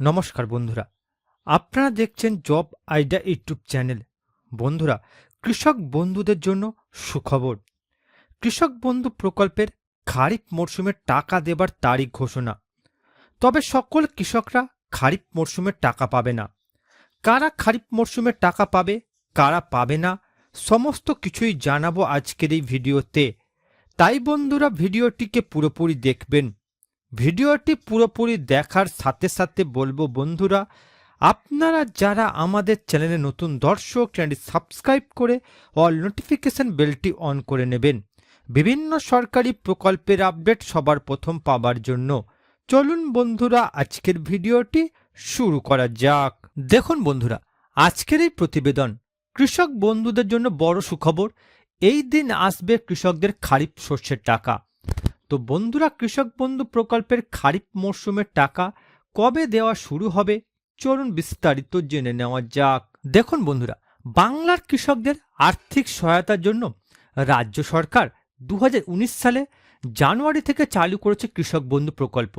নমস্কার বন্ধুরা। আপনারা দেখছেন জব আইডিয়া ইউটিউব চ্যানেল। বন্ধুরা, কৃষক বন্ধুদের জন্য সুখবর। কৃষক বন্ধু প্রকল্পের খারিফ মরশুমে টাকা দেবার তারিখ ঘোষণা। তবে সকল কৃষকরা খারিফ মরশুমে টাকা পাবে না। কারা খারিফ মরশুমে টাকা পাবে, কারা পাবে না, সমস্ত কিছুই জানাব আজকের এই ভিডিওতে। তাই বন্ধুরা, ভিডিওটিকে পুরোপুরি দেখবেন। ভিডিওটি পুরোপুরি দেখার সাথে সাথে বলব বন্ধুরা, আপনারা যারা আমাদের চ্যানেলে নতুন দর্শক, চ্যানেলটি সাবস্ক্রাইব করে অল নোটিফিকেশন বেলটি অন করে নেবেন। বিভিন্ন সরকারি প্রকল্পের আপডেট সবার প্রথম পাবার জন্য। চলুন বন্ধুরা, আজকের ভিডিওটি শুরু করা যাক। দেখুন বন্ধুরা, আজকের এই প্রতিবেদন কৃষক বন্ধুদের জন্য বড় সুখবর। এই দিন আসবে কৃষকদের খারিফ শস্যের টাকা। তো বন্ধুরা, কৃষক বন্ধু প্রকল্পের খারিফ মরশুমের টাকা কবে দেওয়া শুরু হবে? চলুন বিস্তারিত জেনে নেওয়া যাক। দেখুন বন্ধুরা, বাংলার কৃষকদের আর্থিক সহায়তার জন্য রাজ্য সরকার দু হাজার উনিশ সালে জানুয়ারি থেকে চালু করেছে কৃষক বন্ধু প্রকল্প।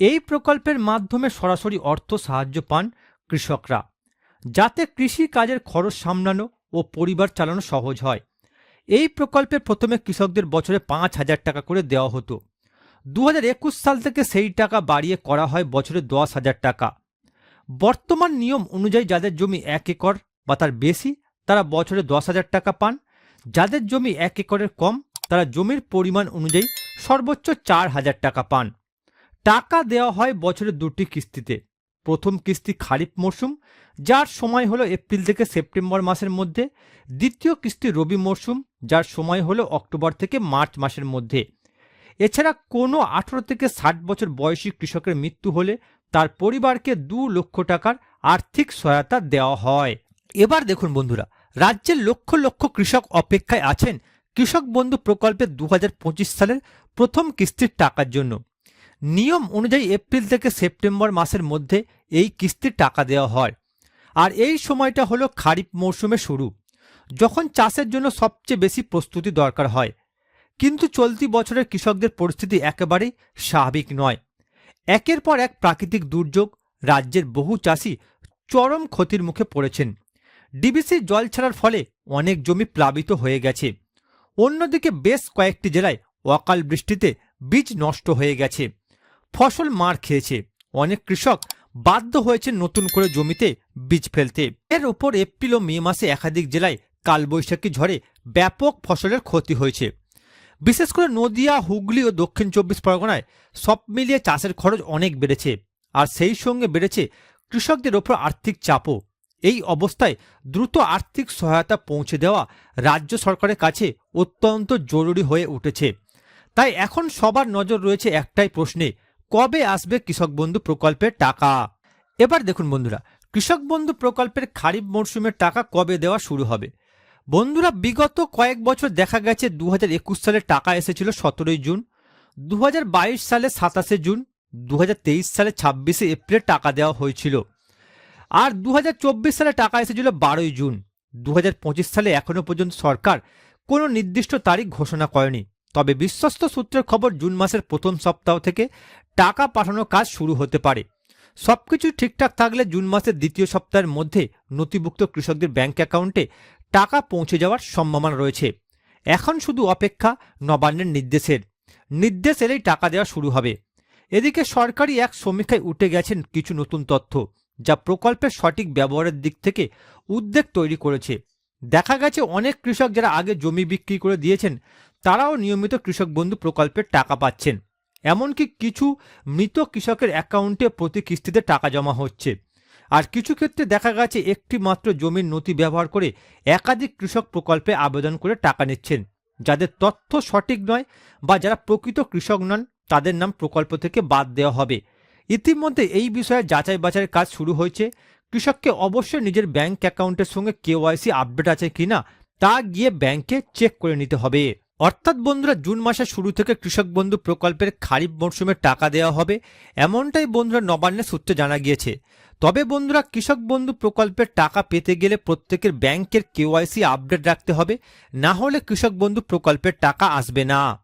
এই প্রকল্পের মাধ্যমে সরাসরি অর্থ সাহায্য পান কৃষকরা, যাতে কৃষি কাজের খরচ সামলানো ও পরিবার চালানো সহজ হয়। এই প্রকল্পে প্রথমে কৃষকদের বছরে পাঁচ হাজার টাকা করে দেওয়া হতো। দু হাজার একুশ সাল থেকে সেই টাকা বাড়িয়ে করা হয় বছরে দশ হাজার টাকা। বর্তমান নিয়ম অনুযায়ী যাদের জমি এক একর বা তার বেশি, তারা বছরে দশ হাজার টাকা পান। যাদের জমি এক একরের কম, তারা জমির পরিমাণ অনুযায়ী সর্বোচ্চ চার হাজার টাকা পান। টাকা দেওয়া হয় বছরে দুটি কিস্তিতে। প্রথম কিস্তি খারিফ মরশুম যার সময় হলো এপ্রিল থেকে সেপ্টেম্বর মাসের মধ্যে। দ্বিতীয় কিস্তি রবি মরশুম যার সময় হলো অক্টোবর থেকে মার্চ মাসের মধ্যে। এছাড়া কোনো আঠারো থেকে ষাট বছর বয়সী কৃষকের মৃত্যু হলে তার পরিবারকে দু লক্ষ টাকার আর্থিক সহায়তা দেওয়া হয়। এবার দেখুন বন্ধুরা, রাজ্যের লক্ষ লক্ষ কৃষক অপেক্ষায় আছেন কৃষক বন্ধু প্রকল্পের দু সালের প্রথম কিস্তির টাকার জন্য। নিয়ম অনুযায়ী এপ্রিল থেকে সেপ্টেম্বর মাসের মধ্যে এই কিস্তির টাকা দেওয়া হয়। আর এই সময়টা হলো খারিফ মৌসুমে শুরু, যখন চাষের জন্য সবচেয়ে বেশি প্রস্তুতি দরকার হয়। কিন্তু চলতি বছরের কৃষকদের পরিস্থিতি একেবারেই স্বাভাবিক নয়। একের পর এক প্রাকৃতিক দুর্যোগ রাজ্যের বহু চাষি চরম ক্ষতির মুখে পড়েছেন। ডিবিসি জল ছাড়ার ফলে অনেক জমি প্লাবিত হয়ে গেছে। অন্যদিকে বেশ কয়েকটি জেলায় অকাল বৃষ্টিতে বীজ নষ্ট হয়ে গেছে। ফসল মার খেয়েছে। অনেক কৃষক বাধ্য হয়েছে নতুন করে জমিতে বীজ ফেলতে। এর ওপর এপ্রিল ও মে মাসে একাধিক জেলায় কালবৈশাখী ঝড়ে ব্যাপক ফসলের ক্ষতি হয়েছে। বিশেষ করে নদিয়া, হুগলি ও দক্ষিণ চব্বিশ পরগনায় সব মিলিয়ে চাষের খরচ অনেক বেড়েছে আর সেই সঙ্গে বেড়েছে কৃষকদের ওপর আর্থিক চাপও। এই অবস্থায় দ্রুত আর্থিক সহায়তা পৌঁছে দেওয়া রাজ্য সরকারের কাছে অত্যন্ত জরুরি হয়ে উঠেছে। তাই এখন সবার নজর রয়েছে একটাই প্রশ্নে কবে আসবে কৃষক বন্ধু প্রকল্পের টাকা? এবার দেখুন বন্ধুরা, কৃষক বন্ধু প্রকল্পের খারিফ মরশুমের টাকা কবে দেওয়া শুরু হবে? বন্ধুরা, বিগত কয়েক বছর দেখা গেছে দু একুশ সালে টাকা এসেছিল সতেরোই জুন দু হাজার বাইশ সালে সাতাশে জুন দু হাজার তেইশ সালে ছাব্বিশে এপ্রিল টাকা দেওয়া হয়েছিল। আর দু হাজার চব্বিশ সালে টাকা এসেছিল বারোই জুন দু হাজার পঁচিশ সালে এখনও পর্যন্ত সরকার কোনো নির্দিষ্ট তারিখ ঘোষণা করেনি। তবে বিশ্বস্ত সূত্রের খবর, জুন মাসের প্রথম সপ্তাহ থেকে টাকা পাঠানোর কাজ শুরু হতে পারে। সবকিছু ঠিকঠাক থাকলে জুন মাসের দ্বিতীয় সপ্তাহের মধ্যে নথিভুক্ত কৃষকদের ব্যাংক অ্যাকাউন্টে টাকা পৌঁছে যাওয়ার সম্ভাবনা রয়েছে। এখন শুধু অপেক্ষা নবান্নের নির্দেশের। নির্দেশ এলেই টাকা দেওয়া শুরু হবে। এদিকে সরকারি এক সমীক্ষায় উঠে গেছেন কিছু নতুন তথ্য, যা প্রকল্পের সঠিক ব্যবহারের দিক থেকে উদ্বেগ তৈরি করেছে। দেখা গেছে অনেক কৃষক যারা আগে জমি বিক্রি করে দিয়েছেন, তারাও নিয়মিত কৃষক বন্ধু প্রকল্পের টাকা পাচ্ছেন। এমনকি কিছু মৃত কৃষকের অ্যাকাউন্টে প্রতি কিস্তিতে টাকা জমা হচ্ছে। আর কিছু ক্ষেত্রে দেখা গেছে একটি মাত্র জমির নথি ব্যবহার করে একাধিক কৃষক প্রকল্পে আবেদন করে টাকা নিচ্ছেন, যাদের তথ্য সঠিক নয় বা যারা প্রকৃত কৃষক নন, তাদের নাম প্রকল্প থেকে বাদ দেওয়া হবে। ইতিমধ্যে এই বিষয়ে যাচাই বাছাইয়ের কাজ শুরু হয়েছে। কৃষককে অবশ্যই নিজের ব্যাংক অ্যাকাউন্টের সঙ্গে কেওয়াইসি আপডেট আছে কিনা, তা গিয়ে ব্যাংকে চেক করে নিতে হবে। অর্থাৎ বন্ধুরা, জুন মাসের শুরু থেকে কৃষক বন্ধু প্রকল্পের খারিফ মরশুমে টাকা দেওয়া হবে, এমনটাই বন্ধুরা নবান্নের সূত্রে জানা গিয়েছে। তবে বন্ধুরা, কৃষক বন্ধু প্রকল্পের টাকা পেতে গেলে প্রত্যেকের ব্যাংকের কেওয়াইসি আপডেট রাখতে হবে, না হলে কৃষক বন্ধু প্রকল্পের টাকা আসবে না।